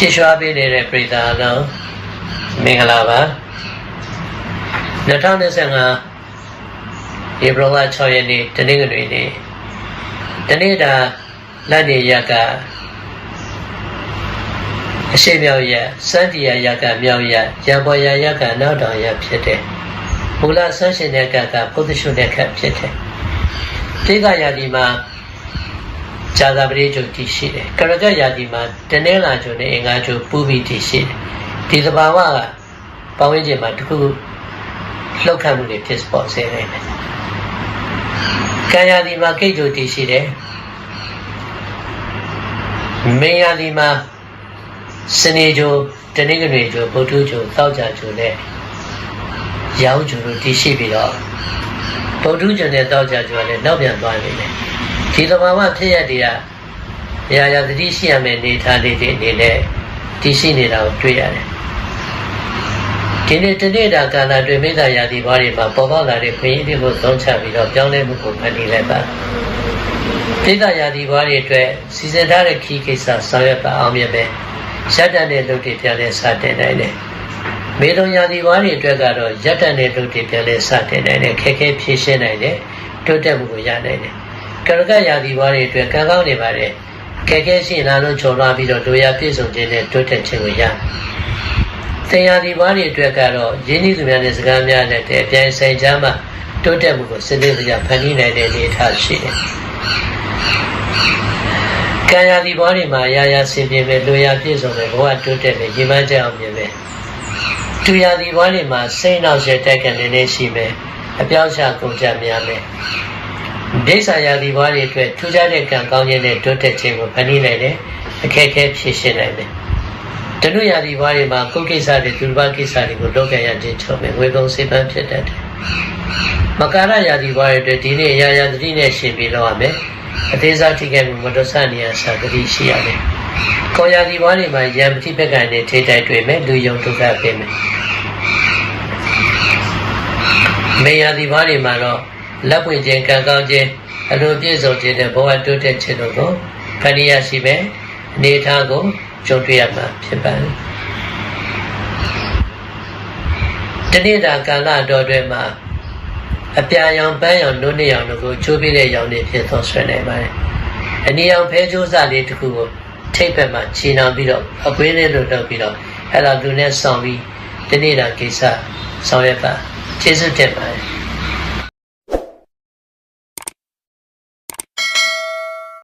ချစ်ရွှာပေးနေတဲ့ပြည်သားအလုံးမင်္ဂလာပါ2025ဧပြီလ6ရက်နေ့တနင်္ဂနွေနေ့တနေ့တာလက်နေရကအရှိမြောက်ရစန္ဒီယာရကမြောက်ရရံပေါ်ရရကနောက်တောင်ရဖြစ်တယ်မူလဆန်းရှင်တဲ့ကကဘုဒ္ဓရှုတဲ့ကဖြစ်တယ်တိကရာဒီမှာ ဇာတာပရိကျုပ်တည်ရှိတယ်ကရကရာဒီမှာတနင်္လာကျုံနဲ့အင်္ဂါကျုံပူပြီးတည်ရှိတယ်ဒီသဘာဝကပဝင်းကျင်မှာတခုလှုပ်ခတ်မှုတွေဖြစ်ပေါ်စေတယ်ကံရာဒီမှာကိတ်ကျုံတည်ရှိတယ်မင်းရာဒီမှာစနေကျိုတနင်္ဂနွေကျိုဗုဒ္ဓကျိုတောက်ကြကျိုနဲ့ရောင်းကျိုတို့တည်ရှိပြီးတော့ဗုဒ္ဓကျိုနဲ့တောက်ကြကျိုကလည်းနောက်ပြန်သွားနေတယ် ဒီသဘာဝဖြစ်ရတဲ့အရာရာသတိရှိရမယ့်နေထားလေးတွေအနေနဲ့တည်ရှိနေတာကိုတွေ့ရတယ်ဒီနေ့တနေ့တာကာလတွင်မိစ္ဆာယာတိဘာတွေမှာပေါ်ပေါက်လာတဲ့ခွင့်ရတွေကိုသုံးချပြီးတော့ပြောင်းလဲမှုကိုဖန်တီးလိုက်ပါမိစ္ဆာယာတိဘာတွေအတွက်စီစဉ်ထားတဲ့ခီးကိစ္စဆောင်ရွက်ပါအောင်မြင်ပဲရက်တန်တဲ့လုပ်တွေပြန်လဲစတင်နိုင်တယ်မေလုံယာတိဘာတွေအတွက်ကတော့ရက်တန်တဲ့လုပ်တွေပြန်လဲစတင်နိုင်တယ်ခက်ခဲဖြည့်ရှင်းနိုင်တယ်တိုးတက်မှုကိုရနိုင်တယ် ကရကယာတိဘာတွေအတွက်ကံကောင်းနေပါတယ်ခက်ခဲရှိလာလို့ခြုံလာပြီးတော့တို့ရပြည့်စုံခြင်းနဲ့တိုးတက်ခြင်းကိုရသင်္ယာဒီဘာတွေအတွက်ကတော့ရင်းနှီးသူများနဲ့စကားများနဲ့တဲ့အပြိုင်ဆိုင်ချမ်းမှတိုးတက်မှုကိုစစ်စစ်စရာဖန်တီးနိုင်တဲ့အနေအထားရှိတယ်။ကံရာဒီဘာတွေမှာရာရာဆင်ပြေမဲ့လူရာပြည့်စုံတဲ့ဘဝတိုးတက်မဲ့ရည်မှန်းချက်အောင်မြင်မဲ့သူရာဒီဘာတွေမှာစိတ်နောက်ဆက်တက်ကနေနေရှိမဲ့အပြောင်းချကုန်ကြများမဲ့ ဒိဋ္ဌာယာဒီဘာတွေအတွက်ထူးခြားတဲ့ကံကောင်းခြင်းနဲ့တိုးတက်ခြင်းကိုဖန်တီးနိုင်တယ်အခက်အခဲဖြေရှင်းနိုင်တယ်တနုရာဒီဘာတွေမှာကိုယ်ကိစ္စတွေသူတစ်ပါးကိစ္စတွေကိုလုပ်ကြရခြင်းချုပ်မယ်ဝေကုံစေပန်းဖြစ်တတ်တယ်မကာရယာဒီဘာတွေအတွက်ဒီနေ့ရာရာသတိနဲ့ရှင်ပြီးလောက်ရမယ်အသေးစားထိခိုက်မှုမတော်ဆနေရစာသတိရှိရတယ်ကောယာဒီဘာတွေမှာယံပတိပက္ခနဲ့ထိတိုက်တွေ့မယ်လူယုံဒုက္ခဖြစ်မယ်မေယာဒီဘာတွေမှာတော့ လက်ပွင့်ခြင်းကံကောင်းခြင်းအလိုပြည့်စုံခြင်းနဲ့ဘဝတိုးတက်ခြင်းတို့ကိုခဏရရှိပဲအနေထားကိုကြုံတွေ့ရမှာဖြစ်ပါတယ်တနေ့တာကာလတော်တွင်မှာအပြာရောင်ပန်းရောင်နုနေရောင်တို့ကိုချိုးပြတဲ့ရောင်တွေဖြစ်သောဆွဲနိုင်ပါတယ်အနီရောင်ဖဲကျိုးစားလေးတစ်ခုကိုထိပ်ဘက်မှာခြေနှောင်ပြီးတော့အကွင်းလေးလိုလုပ်ပြီးတော့အဲ့ဒါသူနဲ့ဆောင်ပြီးတနေ့တာကိစ္စဆောင်ရွက်ပါကျေးဇူးတင်ပါတယ်